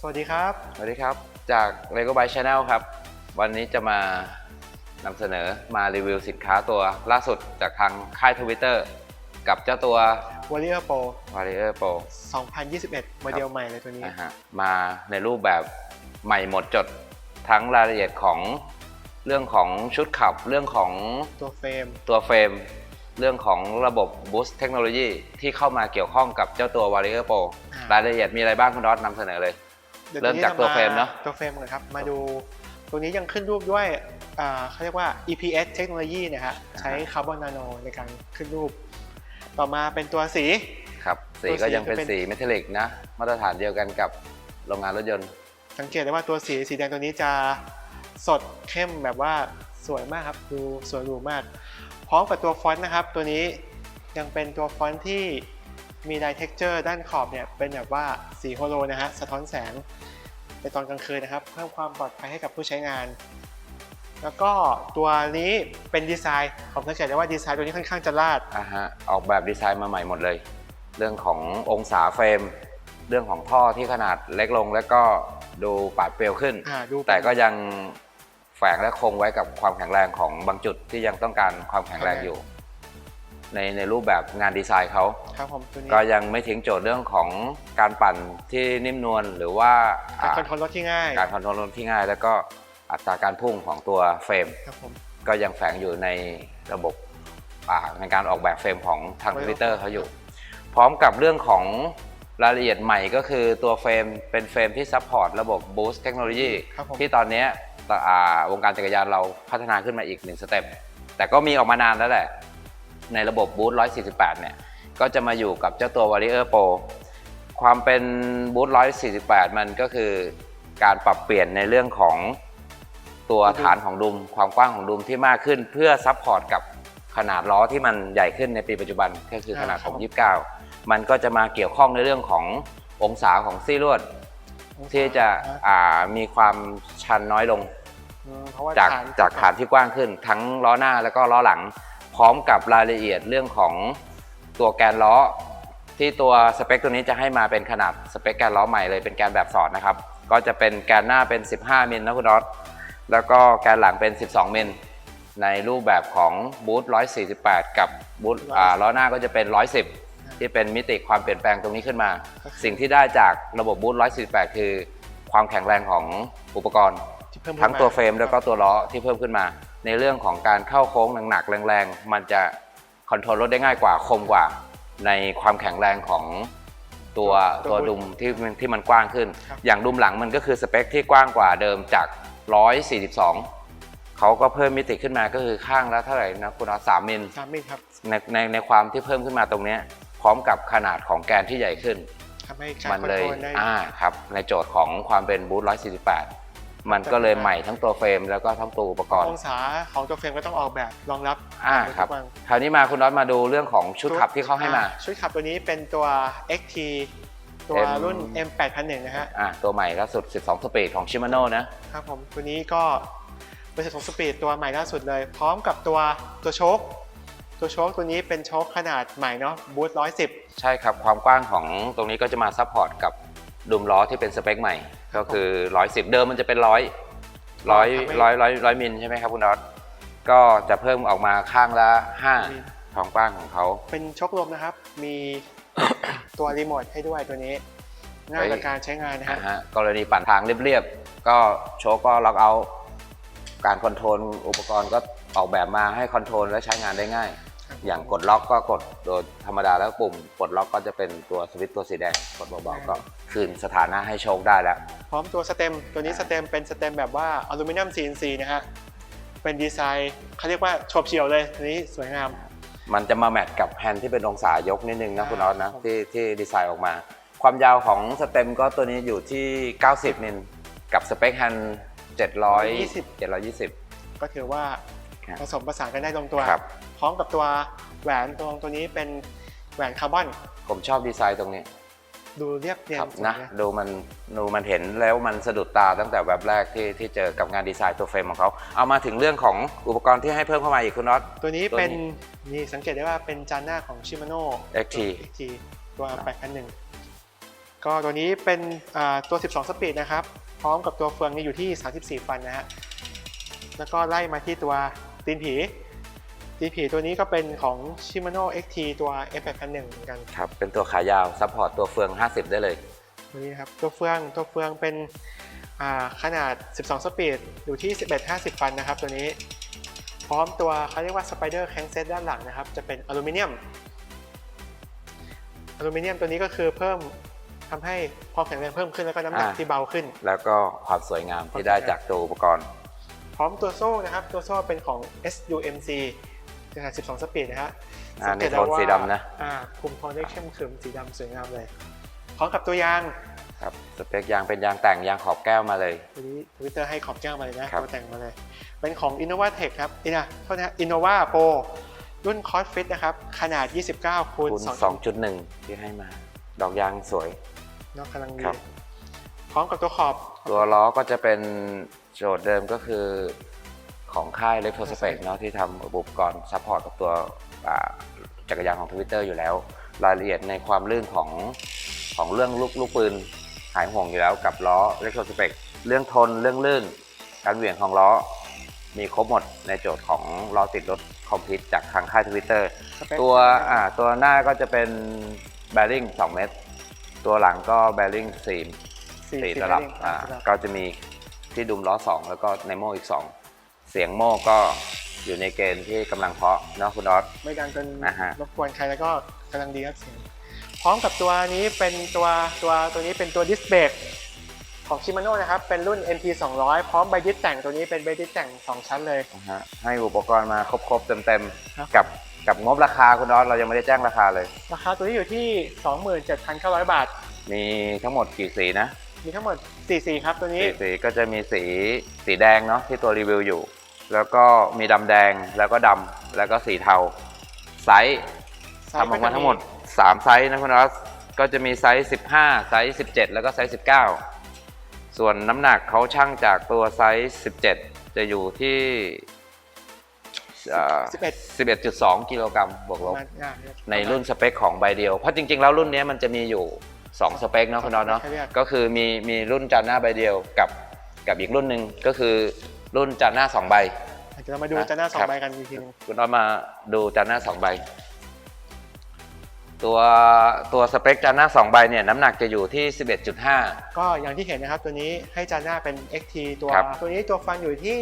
สวัสดีครับ สวัสดีครับ จาก Lego by Channel ครับ วันนี้จะมานำเสนอมารีวิวสินค้าตัวล่าสุดจากทางค่าย Twitter กับเจ้าตัว Warrior Pro Warrior Pro 2021 โมเดลใหม่เลยตัวนี้นะฮะมาในรูปแบบใหม่หมดจดทั้งรายละเอียดของเรื่องของชุดขับเรื่องของตัวเฟรมตัวเฟรม เรื่องของระบบ Boost Technology ที่เข้ามาเกี่ยวข้องกับเจ้าตัว Warrior Pro อ่ารายละเอียดมีอะไรบ้างคุณดอสนำเสนอเลยดี๋ย เริ่มจากตัวเฟรมเนอะตัวเฟรมก่อนครับมาดูตัวนี้ยังขึ้นรูปด้วยอ่าเขาเรียกว่า EPS เทคโนโลยีนะฮะใช้คาร์บอนนาโนในการขึ้นรูป ต่อมาเป็นตัวสีครับสีตัวสีก็ยังเป็นจะเป็นสีเมทัลลิกนะ มาตรฐานเดียวกันกับโรงงานรถยนต์ สังเกตได้ว่าตัวสีสีแดงตัวนี้จะสดเข้มแบบว่าสวยมากครับดูสวยหรูมาก พร้อมกับตัวฟอนต์นะครับ ตัวนี้ยังเป็นตัวฟอนต์ที่ มีลายเท็กเจอร์ด้านขอบเนี่ยเป็นแบบว่าสีโฮโลนะฮะสะท้อนแสงในตอนกลางคืนนะครับ เพิ่มความปลอดภัยให้กับผู้ใช้งาน แล้วก็ตัวนี้เป็นดีไซน์ผมสังเกตได้ว่าดีไซน์ตัวนี้ค่อนข้างจะลาด อ่าฮะออกแบบดีไซน์มาใหม่หมดเลย เรื่องขององศาเฟรม เรื่องของท่อที่ขนาดเล็กลงแล้วก็ดูปาดเปรียวขึ้น อ่าดูแต่ก็ยังแฝงและคงไว้กับความแข็งแรงของบางจุดที่ยังต้องการความแข็งแรงอยู่ ในในรูปแบบงานดีไซน์เขาครับผมตัวนี้ก็ยังไม่ทิ้งโจทย์เรื่องของการปั่นที่นิ่มนวลหรือว่าการอ่าคอนโทรลรถที่ง่าย การคอนโทรลที่ง่าย แล้วก็อัตราการพุ่งของตัวเฟรมครับผมก็ยังแฝงอยู่ในระบบอ่าในการออกแบบเฟรมของทางไว้ทวิตเตอร์เขาอยู่ พร้อมกับเรื่องของรายละเอียดใหม่ก็คือตัวเฟรมเป็นเฟรมที่ซัพพอร์ตระบบ Boost Technology ครับผมที่ตอนเนี้ยอ่าวงการจักรยานเราพัฒนาขึ้นมาอีกหนึ่งสเต็ปแต่ก็มีออกมานานแล้วแหละ ในระบบ Boost 148 เนี่ย ก็จะมาอยู่กับเจ้าตัว Warrior Pro ความเป็น Boost 148 มันก็คือการปรับเปลี่ยนในเรื่องของตัวฐานของดุม ความกว้างของดุมที่มากขึ้น เพื่อซัพพอร์ตกับขนาดล้อที่มันใหญ่ขึ้นในปีปัจจุบันก็คือขนาดของ 29 มันก็จะมาเกี่ยวข้องในเรื่องขององศาของซี่ลวด ที่จะอ่ามีความชันน้อยลงอืมเพราะว่าจากฐนจากฐานที่กว้างขึ้น ทั้งล้อหน้าแล้วก็ล้อหลัง พร้อมกับรายละเอียดเรื่องของตัวแกนล้อ ที่ตัวสเปคตัวนี้จะให้มาเป็นขนาดสเปคแกนล้อใหม่เลยเป็นแกนแบบสอดนะครับ ก็จะเป็นแกนหน้าเป็น 15 มิลนะคุณน็อตแล้วก็แกนหลังเป็น 12 มิลในรูปแบบของบูท148 กับบูทอ่าล้อหน้าก็จะเป็น 110 ที่เป็นมิติความเปลี่ยนแปลงตรงนี้ขึ้นมา สิ่งที่ได้จากระบบบูท148 คือ ความแข็งแรงของอุปกรณ์ที่เพิ่มทั้งขึ้นมาตัวเฟรมแล้วก็ตัวล้อที่เพิ่มขึ้นมา ในเรื่องของการเข้าโค้งหนักๆแรงๆ มันจะคอนโทรลรถได้ง่ายกว่าคมกว่า ในความแข็งแรงของตัวตัวดุมที่มันที่มันกว้างขึ้น อย่างดุมหลังมันก็คือสเปคที่กว้างกว่าเดิมจาก 142 เขาก็เพิ่มมิติขึ้นมาก็คือข้างละเท่าไหร่นะคุณเอาสามมิลสามมิลครับในในในความที่เพิ่มขึ้นมาตรงเนี้ยพร้อมกับขนาดของแกนที่ใหญ่ขึ้นทำให้ใช้มันคอนเลยโทรลได้อ่าครับในโจทย์ของความเป็นบูท148 มันก็เลยใหม่ทั้งตัวเฟรมแล้วก็ทั้งตัวอุปกรณ์ องศาของตัวเฟรมก็ต้องออกแบบรองรับอ่าทุกครับวันคราวนี้มาคุณน็อตมาดูเรื่องของชุดขับที่เขาให้มาอ่ชุดขับตัวนี้เป็นตัว XT ตัว M รุ่น M 8 0 0 1นะฮะอ่าตัวใหม่ล่าสุด 12 สปีดของชิมาโน่นะครับผมตัวนี้ก็เป็นของสปีดตัวใหม่ล่าสุดเลย พร้อมกับตัวตัวโชคตัวโชคตัวนี้เป็นโชคขนาดใหม่เนาะบูท110 ใช่ครับ ความกว้างของตรงนี้ก็จะมาซัพพอร์ตกับดุมล้อที่เป็นสเปคใหม่ ก็คือ 110 เดิมมันจะเป็น100 100 100 100 100มิลใช่ไหมครับคุณน็อตก็จะเพิ่มออกมาข้างละ5ความกว้างของเขา เป็นโชคลมนะครับ มีตัวรีโมทให้ด้วยตัวนี้ง่ายต่อการใช้งานนะอ่าฮะฮะกรณีปั่นทางเรียบๆ ก็โชว์ก็ล็อกเอาท์การคอนโทรลอุปกรณ์ก็ออกแบบมาให้คอนโทรลและใช้งานได้ง่าย อย่างกดล็อกก็กดโดยธรรมดาแล้วปุ่มกดล็อกก็จะเป็นตัวสวิตช์ตัวสีแดงกดเบาๆก็คืนสถานะให้โชคได้แล้ว พร้อมตัวสเต็มตัวนี้สเต็มเป็นสเต็มแบบว่าอลูมิเนียม CNC นะฮะเป็นดีไซน์เขาเรียกว่าโฉบเฉี่ยวเลยตัวนี้สวยงาม มันจะมาแมทกับแฮนด์ที่เป็นองศายกนิดนึงนะคุณน็อตนะครับที่ที่ดีไซน์ออกมา ความยาวของสเต็มก็ตัวนี้อยู่ที่ 90 มิลกับสเปคแฮนด์700 720 ก็ถือว่า ครับผสมผสานกันได้ลงตัว ครับ พร้อมกับตัวแหวนตัวตัวนี้เป็นแหวนคาร์บอน ผมชอบดีไซน์ตรงนี้ดูเรียบเรียงครับสวยนะ ดูมันดูมันเห็นแล้วมันสะดุดตาตั้งแต่แบบแรกที่ที่เจอกับงานดีไซน์ตัวเฟรมของเขาเอามาถึงเรื่องของอุปกรณ์ที่ให้เพิ่มเข้ามาอีกคุณน็อต ตัวนี้ตัวนี้เป็นนี่สังเกตได้ว่าเป็นจานหน้าของชิมาโน่ XT XT ตัว8,001ก็ตัวนี้เป็นอ่าตัว 12 สปีดนะครับ พร้อมกับตัวเฟืองนี่อยู่ที่ 34 ฟันนะฮะแล้วก็ไล่มาที่ตัว ตีนผี ตีนผีตัวนี้ก็เป็นของ Shimano XT ตัว F8001 เหมือนกันครับ เป็นตัวขายาวซัพพอร์ตตัวเฟือง 50 ได้เลยตัวนี้นะครับ ตัวเฟืองตัวเฟืองเป็นอ่าขนาด 12 สปีด อยู่ที่ 1150 ฟันนะครับ ตัวนี้ พร้อมตัวเขาเรียกว่า Spider Crankset ด้านหลังนะครับ จะเป็นอลูมิเนียม อลูมิเนียมตัวนี้ก็คือเพิ่มทำให้ความแข็งแรงเพิ่มขึ้นแล้วก็น้ำหนักอ่าที่เบาขึ้น แล้วก็ความสวยงามที่ได้จากตัวอุปกรณ์ พร้อมตัวโซ่นะครับ ตัวโซ่เป็นของ SUMC ขนาด12 สปีดนะฮะอ่าสังเกตในโทนว่าสีดำนะ อ่าคุมโทนได้เข้มขรึมสีดำสวยงามเลย พร้อมกับตัวยาง ครับสเปคยางเป็นยางแต่งยางขอบแก้วมาเลยตัวนี้ทวิตเตอร์ให้ขอบแก้วมาเลยนะครับ ตัวแต่งมาเลย เป็นของ Innova Tech ครับอินะเท่านี้ Innova Pro รุ่น c o s Fit นะครับ ขนาด 29คูณคูณ2 2.1 ที่ให้มา ดอกยางสวยเนอกกำลังดีครับ พร้อมกับตัวขอบตัวล้อก็จะเป็น โจทย์เดิมก็คือของค่าย e ล c t r o s p e c เนาะที่ทำอุปกรณ์ซัพพอร์ตกับตัวจักรยานของ Twitter อยู่แล้ว รายละเอียดในความลื่นของของเรื่องลูกลูกปืนหายห่วงอยู่แล้วกับล้อ e ล c t r o s p e c เรื่องทนเรื่องลื่น การเหวี่ยงของล้อมีครบหมดในโจทย์ของล้อติดรถคอมพิวจากทางค่าย Twitter สเปคตัวอ่าตัวหน้าก็จะเป็น bearing 2เมตร ตัวหลังก็ bearing 4สี่สี่สี่ตลับรอ่าสี่ตลับก็จะมี ที่ดุมล้อ 2 แล้วก็ในโม่อีก 2 เสียงโม่ก็อยู่ในเกณฑ์ที่กำลังเพาะเนาะคุณออสไม่ดังจนอ่าฮะ รบกวนใครแล้วก็กำลังดีครับเสียงพร้อมกับตัวนี้เป็นตัวตัวตัวนี้เป็นตัวดิสเบรกของ Shimano นะครับ เป็นรุ่น MT 200 พร้อมใบดิสแต่งตัวนี้เป็นใบดิสแต่ง 2 ชั้นเลย นะฮะให้อุปกรณ์มาครบๆเต็มครับ ๆกับกับงบราคาคุณออสเรายังไม่ได้แจ้งราคาเลย ราคาตัวนี้อยู่ที่ 27,900 บาท มีทั้งหมดกี่สีนะ มีทั้งหมด4สีครับตัวนี้ สีสีก็จะมีสีสีแดงเนาะที่ตัวรีวิวอยู่ แล้วก็มีดำแดงแล้วก็ดำแล้วก็สีเทาไซส์ไซส์ทำออกมาก็จะมี ทั้งหมด 3 ไซส์นะคุณออสก็จะมีไซส์ 15 ไซส์ 17 แล้วก็ไซส์ 19 ส่วนน้ำหนักเขาช่างจากตัวไซส์ 17 จะอยู่ที่เอ่อ11 11.2 กิโลกรัมบวกลบประมาณอ่าในรุ่นสเปคของใบเดียว เพราะจริงๆ แล้วรุ่นนี้มันจะมีอยู่ 2 สเปคเนาะคุณน็อตเนาะใช่เรียกก็คือมีมีรุ่นจานหน้าใบเดียวกับกับอีกรุ่นหนึ่งก็คือรุ่นจานหน้า 2 ใบ เดี๋ยวเรามาดูจะหน้าสองครับ ใบกันอีกทีหนึงคุณน็อตมาดูจานหน้า 2 ใบ ตัวตัวสเปคจานหน้า 2 ใบเนี่ยน้ำหนักจะอยู่ที่ 11.5 ก็อย่างที่เห็นนะครับตัวนี้ให้จานหน้าเป็น XT ตัว ครับ ตัวนี้ตัวฟันอยู่ที่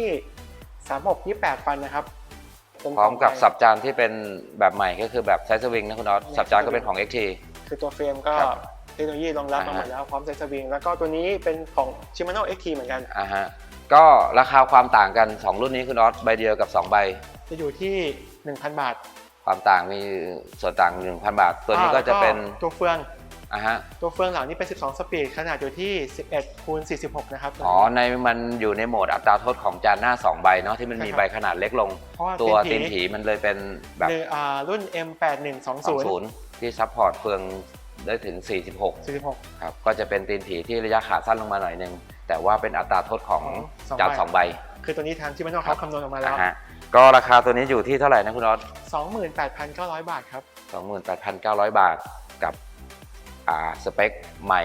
36 28 ฟันนะครับเป็นพร้อมกับขงสับจานที่เป็นแบบใหม่ก็คือแบบไซส์สวิงนะคุณน็อตเนี่ยสับจานก็เป็นของ XT คือตัวเฟรมก็ครับเทคโนโลยีรองรับมาอ่าฮะหมดแล้วพร้อมไซสวิงแล้วก็ตัวนี้เป็นของ Shimano XT เหมือนกันอ่าฮะก็ราคาความต่างกัน 2 รุ่นนี้คุณน็อตใบเดียวกับ 2 ใบ จะอยู่ที่ 1,000 บาท ความต่างมีส่วนต่าง 1,000 บาท ตัวนี้อ่าก็จะเป็นแล้วตัวเฟืองอะฮะตัวเฟืองหลังนี่เป็น 12 สปีด ขนาดอยู่ที่ 11คูณ46 นะครับ อ๋อ ในมันอยู่ในโหมดอัตราโทษของจานหน้า 2 ใบเนาะที่มันมีใช่ครับใบขนาดเล็กลงเพราะว่าตัวตีตีนนผีผีมันเลยเป็นแบบหนึ่งอ่ารุ่น M8120 20 ที่ซัพพอร์ตเฟือง ได้ถึง 46 46 ครับ ก็จะเป็นตีนผีที่ระยะขาสั้นลงมาหน่อยนึงแต่ว่าเป็นอัตราโทษของสองจานใบ2ใบ คือตัวนี้ทาง Shimano ครับคำนวณออกมาแล้วอะฮะก็ราคาตัวนี้อยู่ที่เท่าไหร่นะคุณน็อต28,900 บาทครับ 28,900 บาทกับอ่าสเปคใหม่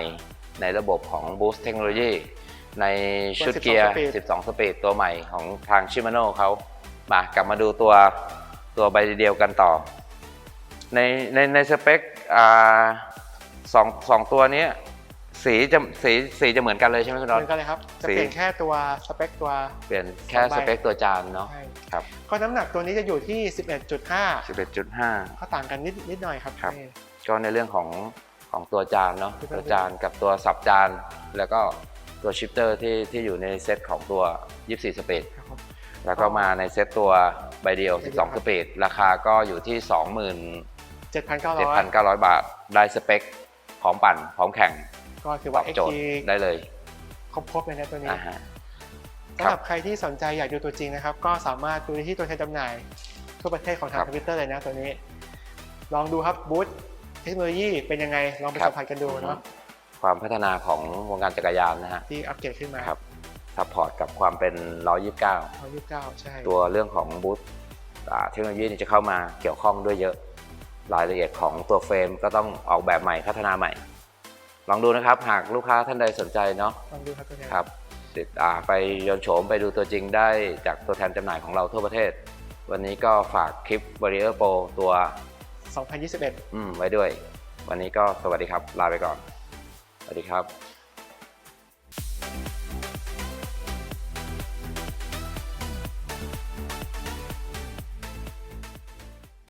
ในระบบของ Boost Technology ในชุด12เกียร์สปีด12 สปีดตัวใหม่ของทาง Shimano เขามากลับมาดูตัวตัวใบเดียวกันต่อ ในในในสเปคอ่า สองสองตัวเนี้ยสีจะสีสีจะเหมือนกันเลยใช่ไหมคุณเหน็อตมือนกันเลยครับ จะสีเปลี่ยนแค่ตัวสเปคตัว เปลี่ยนแค่สองใบสเปคตัวจานเนาะใช่ครับก็น้ำหนักตัวนี้จะอยู่ที่ 11.5 11.5 ก็ต่างกันนิดนิดหน่อยครับครับนี่ก็ในเรื่องของของตัวจานเนาะที่เป็นตัวจานกับตัวสับจาน แล้วก็ตัวชิปเตอร์ที่ที่อยู่ในเซตของตัว 24สปีดครับผมแล้วก็มาในเซตตัวใบเดียวใบเดียวครับ12สปีดราคาก็อยู่ที่7,900 27,900 บาทได้สเปคพ ร้อมปั่น พร้อมแข่งก็ถือตว่า อบโจท XT ย์ได้เลยครบๆเลยนะตัวนี้อ่าฮะ สำหรับใครที่สนใจอยากดูตัวจริงนะครับ ก็สามารถดูได้ที่ตัวแทนจำหน่าย ทั่วประเทศของทางครับทวิตเตอร์เลยนะตัวนี้ ลองดูครับบูธเทคโนโลยีเป็นยังไงลองไปครับ สัมผัสกันดูเนาะความพัฒนาของวงการจักรยานนะฮะที่อัปเกรดขึ้นมาครับซัพพอร์ตกับความเป็น 129 เอายี่สิบเก้าใช่ตัวเรื่องของบูธอ่าเทคโนโลยีนี่จะเข้ามาเกี่ยวข้องด้วยเยอะ รายละเอียดของตัวเฟรมก็ต้องออกแบบใหม่พัฒนาใหม่ ลองดูนะครับหากลูกค้าท่านใดสนใจเนาะลองดูครับตัวแทนครับติดอ่าไปยนต์โฉมไปดูตัวจริงได้จากตัวแทนจำหน่ายของเราทั่วประเทศ วันนี้ก็ฝากคลิป Warrior Pro ตัว 2021 อืมไว้ด้วย วันนี้ก็สวัสดีครับ ลาไปก่อน สวัสดีครับ